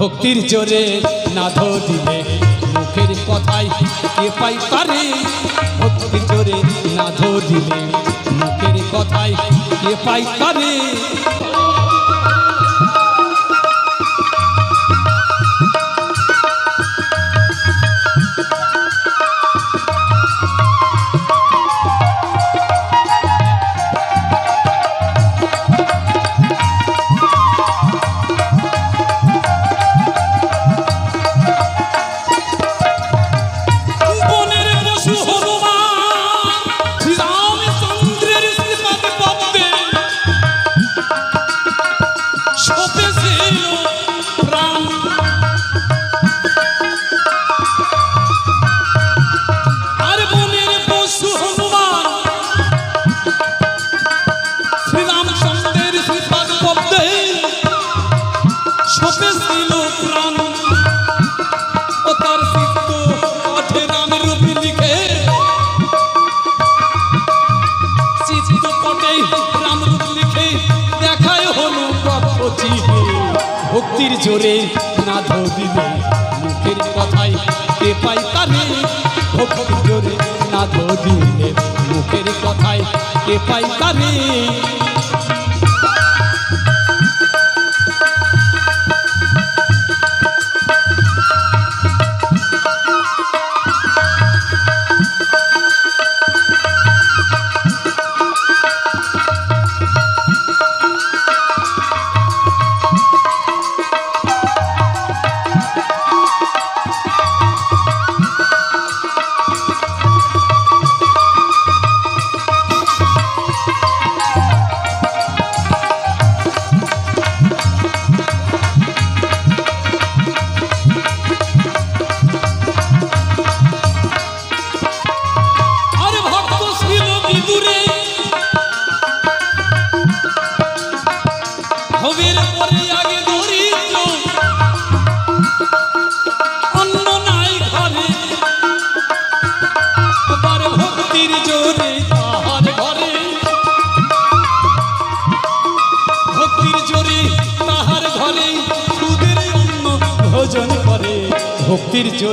ভক্তির জোরে না দিলে মুখের কথায় কে পাই পারে? ভক্তির জোরে না দিলে মুখের কথায় কে পাই পারে? জোরে না ধরিলে মুখের কথাই কে পাই কানে? ভক্তির জোরে না ধরিলে মুখের কথাই কে পাই কানে?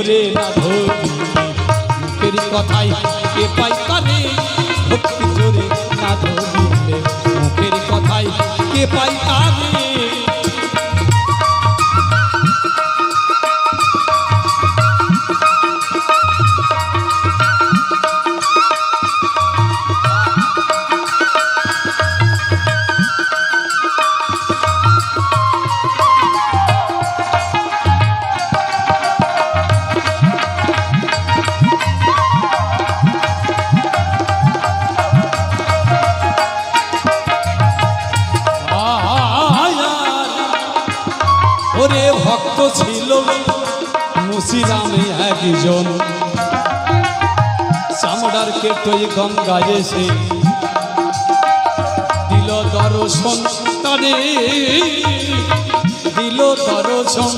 জোরে না ধরি কথাই কে পাই কানে? ভক্তি জোরে না ধরি মুখের কথাই কে পাই কানে? একজন চামড়ার কেটই গঙ্গা এসে দিল দর্শন তারে দিল দর্শন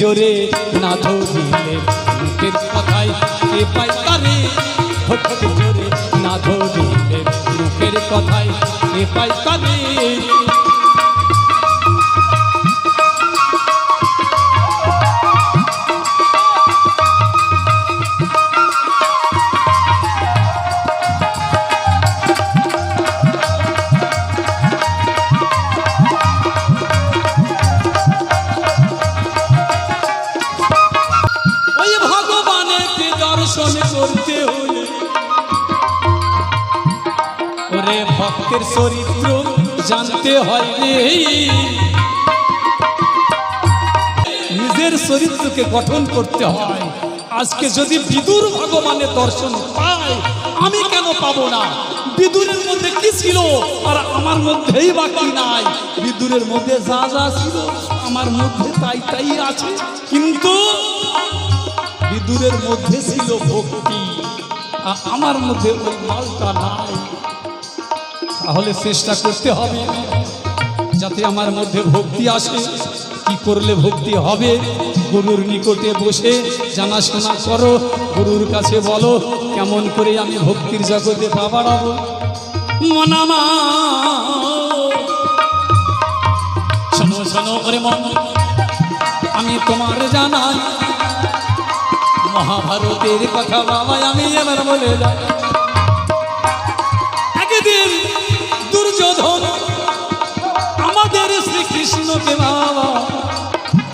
জোরে না ধরিলে মুখের কথায় কে পাই তারে ভক্তির জোরে না ধরিলে মুখের কথায় কে পাই তারে ভক্তের চরিত্র জানতে হয় নিজের চরিত্রকে গঠন করতে হয়। আজকে যদি বিদুর ভগবানের দর্শন পাই আমি কেন পাবো না? বিদুরের মধ্যে কি ছিল আর আমার মধ্যেই বাকি নাই? বিদুরের মধ্যে যা যা ছিল, আমার মধ্যে তাই তাই আছে। কিন্তু বিদুরের মধ্যে ছিল ভক্তি আমার মধ্যে ওই মালটা নাই। তাহলে চেষ্টা করতে হবে। যাতে আমার মধ্যে ভক্তি আসে। কি করলে ভক্তি হবে? গুরুর নিকটে বসে জানাশোনা করো। গুরুর কাছে বলো, কেমন করে আমি ভক্তির জগতে পা বাড়াবো? করে আমি তোমার জানাই। মহাভারতের কথা বাবা আমি এবার বলে যাই দুর্যোধন আমাদের শ্রীকৃষ্ণকে বাবা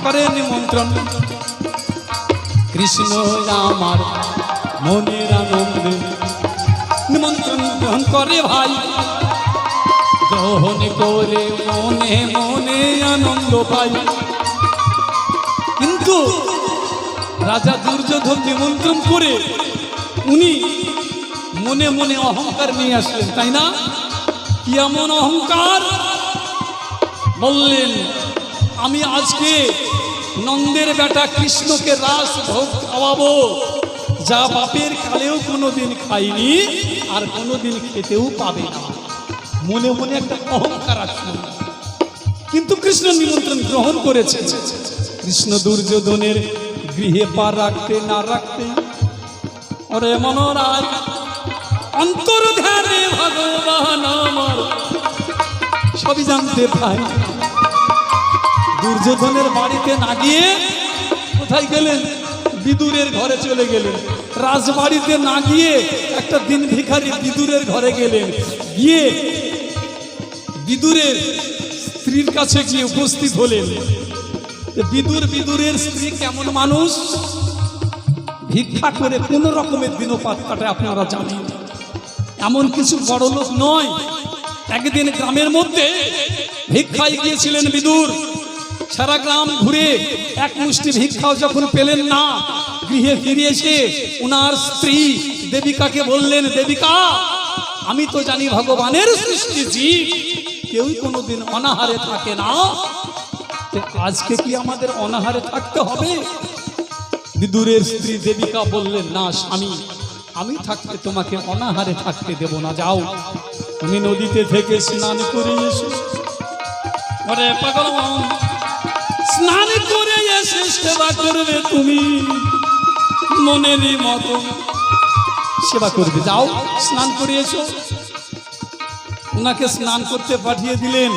করে নিমন্ত্রণ। কৃষ্ণ আমার মনের আনন্দে নিমন্ত্রণ গ্রহণ করে ভাই। গ্রহণ করে মনে মনে আনন্দ পাই। কিন্তু রাজা দুর্যোধন নিমন্ত্রণ করে উনি মনে মনে অহংকার নিয়ে আসলেন, তাই না? কি এমন অহংকার। বললেন, আমি আজকে নন্দের বেটা কৃষ্ণকে রাস ভোগ খাওয়াবো। যা বাপের কালেও কোনোদিন খাইনি আর কোনোদিন খেতেও পাবে না। মনে মনে একটা অহংকার আসলো। কিন্তু কৃষ্ণ নিমন্ত্রণ গ্রহণ করেছে। কৃষ্ণ দুর্যোধনের গৃহে পা রাখতে না রাখতে, ওরে মনোরাজ অন্তর ধ্যানে সবই জানতে পাই। দুর্যোধনের বাড়িতে না গিয়ে কোথায় গেলেন? বিদুরের ঘরে চলে গেলেন। রাজবাড়িতে না গিয়ে একটা দিন ভিখারি বিদুরের ঘরে গেলেন। গিয়ে বিদুরের স্ত্রীর কাছে গিয়ে উপস্থিত হলেন। বিদুর, বিদুরের স্ত্রী কেমন মানুষ? ভিক্ষা করে কোন রকমের দিনপাত কাটায় আপনারা জানেন এমন কিছু বড় লোক নয়। একদিন গ্রামের মধ্যে ভিক্ষায় গিয়েছিলেন বিদুর। সারা গ্রাম ঘুরে এক মুষ্টি ভিক্ষাও যখন পেলেন না, গৃহে ফিরে এসে ওনার স্ত্রী দেবিকাকে বললেন, দেবিকা, আমি তো জানি ভগবানের সৃষ্টি জীব কেউই কোনোদিন অনাহারে থাকে না। আজকে কি আমাদের অনাহারে থাকতে হবে? বিদুরের স্ত্রী দেবিকা বললেন, না স্বামী, আমি থাকতে তোমাকে অনাহারে থাকতে দেব না, যাও। তুমি নদীতে থেকে স্নান করে এসো। ওরে পাগল স্নান করে এসে, সেবা করবে তুমি। মনেরই মতো সেবা করবে। যাও, স্নান করে এসো। ওনাকে স্নান করতে পাঠিয়ে দিলেন।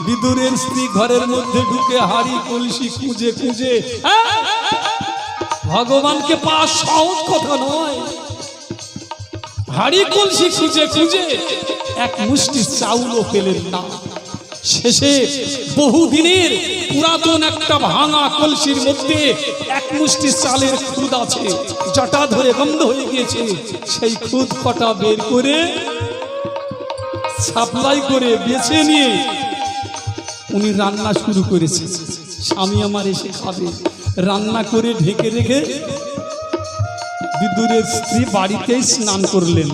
বিদুরের স্ত্রী ঘরের মধ্যে ঢুকে হাড়ি কলসি খুঁজে খুঁজে ভগবানকে পাওয়া সহজ কথা নয়। হাড়ি কলসি খুঁজে খুঁজে এক মুষ্টি চাউলও পেলেন না। শেষে বহুদিনের পুরাতন একটা ভাঙা কলসির মধ্যে এক মুষ্টি চালের খুদ আছে, জটা ধরে বন্ধ হয়ে গিয়েছে। সেই খুদ কটা বের করে সাপ্লাই করে বেছে নিয়ে উনি রান্না শুরু করেছে। স্বামী আমার এসে খাবে। রান্না করে ঢেকে রেখে বিদ্যুরের স্ত্রী বাড়িতেই স্নান করলেন।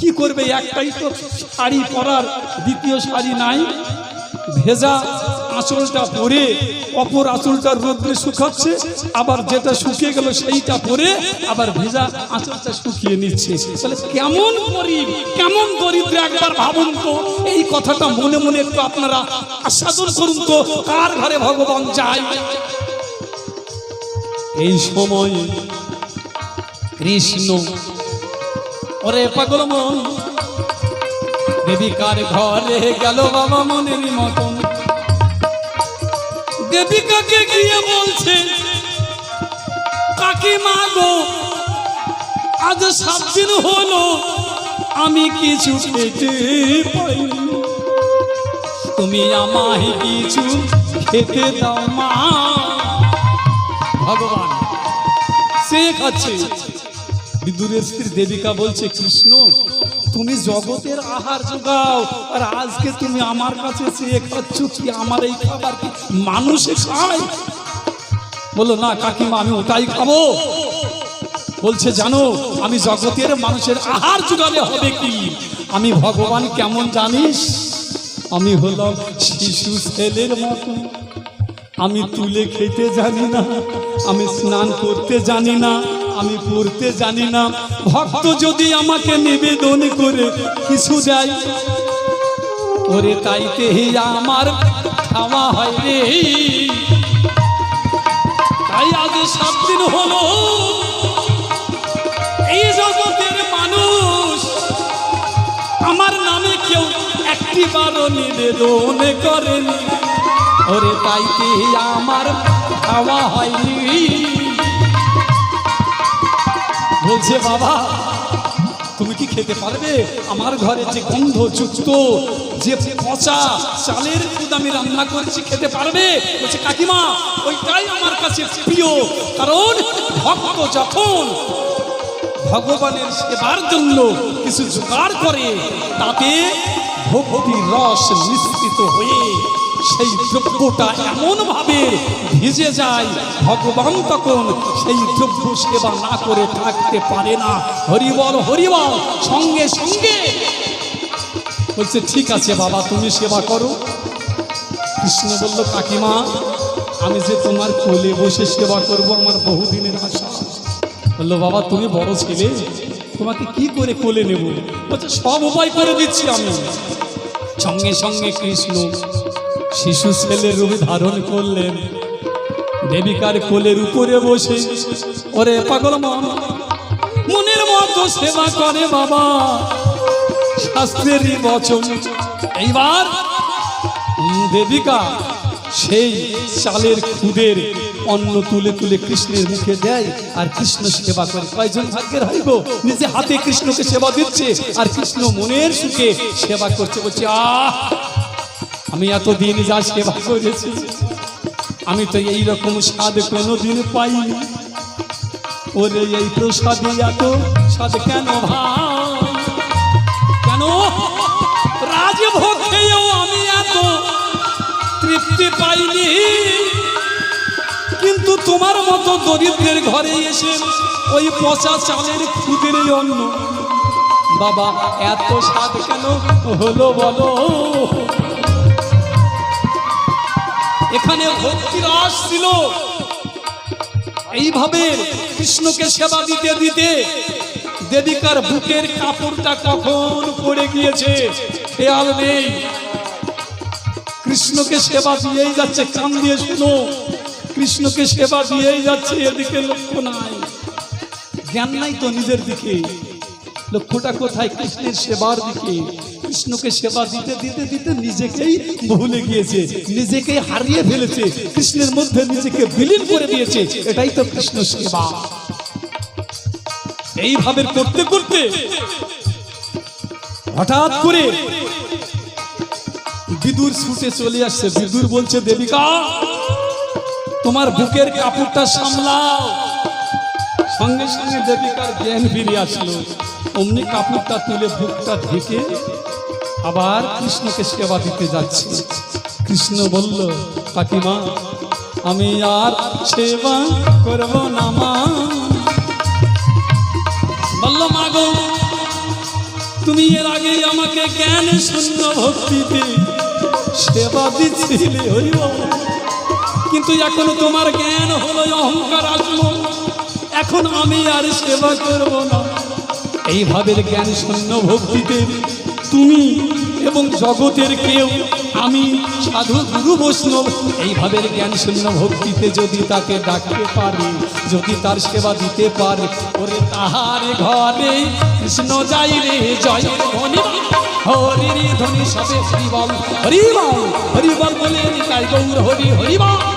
কি করবে? একটাই তো শাড়ি পরার, দ্বিতীয় শাড়ি নাই। ভেজা আঁচলটা পরে অপর আঁচলটা রোদ্রে শুকাচ্ছে, আবার যেটা শুকিয়ে গেল সেইটা পরে আবার ভেজা আঁচলটা শুকিয়ে নিচ্ছে। তাহলে কেমন গরিব, কেমন দরিদ্র একবার ভাবুন তো। এই কথাটা মনে মনে একটু আপনারা আস্বাদন করুন তো, কার ঘরে ভগবান যায়? এই সময় কৃষ্ণ ওরে পাগল মন। দেবিকার ঘরে গেল বাবা মনের মতন। দেবিকাকে গিয়ে বলছে, কাকিমা গো, আজ সাত দিন হলো আমি কিছু খেতে পাইনি। তুমি আমায় কিছু খেতে দাও মা। ভগবান, সে খাচ্ছে। বিদুরের স্ত্রী দেবিকা বলছে, কৃষ্ণ, তুমি জগতের আহার যোগাও, আর আজকে তুমি আমার কাছে চেয়ে খাচ্ছ কি আমার এই খাবার কি মানুষে বলল, না কাকিমা, আমি ওটাই খাব। বলছে, জানো, আমি জগতের মানুষের আহার জোগালে হবে কি? আমি ভগবান কেমন জানিস? আমি হলাম শিশু ছেলের মতো। আমি তুলে খেতে জানি না, আমি স্নান করতে জানি না আমি পড়তে জানি না। ভক্ত যদি আমাকে নিবেদন করে, কিছু দেয়? ওরে তাইতে আমার খাওয়া হয় রে। তাই আজ সাত দিন হলো এই জগতের মানুষ আমার নামে কেউ একটি বারো নিবেদন করেনি। ওরে তাইতে আমার খাওয়া হয়নি বলছে, বাবা, তুমি কি খেতে পারবে? আমার ঘরে যে গন্ধ যুক্ত যে পচা চালের দুধ আমি রান্না করেছি, খেতে পারবে? বলছে, কাকিমা, ওইটাই আমার কাছে প্রিয়। কারণ ভক্ত যখন ভগবানের সেবার জন্য কিছু জোগাড় করে, তাতে ভক্তির রস নিষ্কৃত হয়ে সেই দ্রব্যটা এমন ভাবে ভিজে যায়, ভগবান তখন সেই দ্রব্য সেবা না করে থাকতে পারে না। হরিবল হরিবল সঙ্গে সঙ্গে। বলছে, ঠিক আছে বাবা, তুমি সেবা করো। কৃষ্ণ বলল, কাকিমা, আমি যে তোমার কোলে বসে সেবা করব, আমার বহুদিনের আশা। বলল, বাবা, তুমি বড় ছেলে, তোমাকে কি করে কোলে নেব? বলছে, সব উপায় করে দিচ্ছি আমি। সঙ্গে সঙ্গে কৃষ্ণ শিশু ছেলের রূপ ধারণ করলেন। দেবিকার কোলের উপরে বসে, ওরে পাগল মন মনের মতো সেবা করে বাবা। শাস্ত্রেরই বচন, এইবার দেবিকা সেই চালের খুদের অন্ন তুলে তুলে কৃষ্ণের মুখে দেয় আর কৃষ্ণ সেবা করে। কয়জন ভাগ্যের হইব নিজে হাতে কৃষ্ণকে সেবা দিচ্ছে আর কৃষ্ণ মনের সুখে সেবা করছে। বলছে, আহ! আমি এতদিন যা সেবা করেছি, আমি তো এই রকম স্বাদ কোনোদিন পাইনি। ওরে এই প্রসাদে এত স্বাদ কেন ভাই? কেন? রাজভোগ আমি এত তৃপ্তি পাইনি। কিন্তু তোমার মতো দরিদ্রের ঘরে এসে ওই পচা চালের খুদের অন্ন বাবা, এত স্বাদ কেন হলো বলো? এখানে ভক্তি রস ছিল। এইভাবে কৃষ্ণকে সেবা দিতে দিতে দেবিকার বুকের কাপড়টা কখন পড়ে গিয়েছে খেয়াল নেই। কৃষ্ণকে সেবা দিয়েই যাচ্ছে, কান দিয়ে শুনো। কৃষ্ণকে সেবা দিয়েই যাচ্ছে, এদিকে লক্ষ্য নাই। জ্ঞান নাই তো নিজের দিকে। লক্ষ্যটা কোথায়? কৃষ্ণের সেবার দিকে। কৃষ্ণকে সেবা দিতে দিতে দিতে নিজেকেই ভুলে গিয়েছে, নিজেকেই হারিয়ে ফেলেছে, কৃষ্ণের মধ্যে নিজেকে বিলীন করে দিয়েছে, এটাই তো কৃষ্ণ সেবা। এইভাবে করতে করতে হঠাৎ করে বিদুর ছুটে চলে আসছে। বিদুর বলছে, দেবিকা, তোমার বুকের কাপড়টা সামলাও। সঙ্গে সঙ্গে দেবিকার জ্ঞান ফিরে আসলো। অমনি কাপড়টা তুলে বুকটা ঢেকে আবার কৃষ্ণকে সেবা দিতে যাচ্ছে। কৃষ্ণ বলল, কাকিমা, আমি আর সেবা করব না মা। বলল মাগো তুমি এর আগে আমাকে জ্ঞান শূন্য ভক্তিতে সেবা দিচ্ছিলে হইব কিন্তু এখন তোমার জ্ঞান হলো অহংকার আসলো এখন আমি আর সেবা করব না। এইভাবে জ্ঞান শূন্য ভক্তিতে তুমি এবং জগতের কেউ, আমি সাধু গুরু বৈষ্ণব। এইভাবে জ্ঞান শূন্য ভক্তিতে যদি তাকে ডাকতে পারে, যদি তার সেবা দিতে পারে, ওরে তাহার ঘরে কৃষ্ণ যাই রে জয় ধনী হরি ধ্বনি সবে হরিবল হরিবল হরিবল বলে নিতাই গৌর হরি, হরিবল।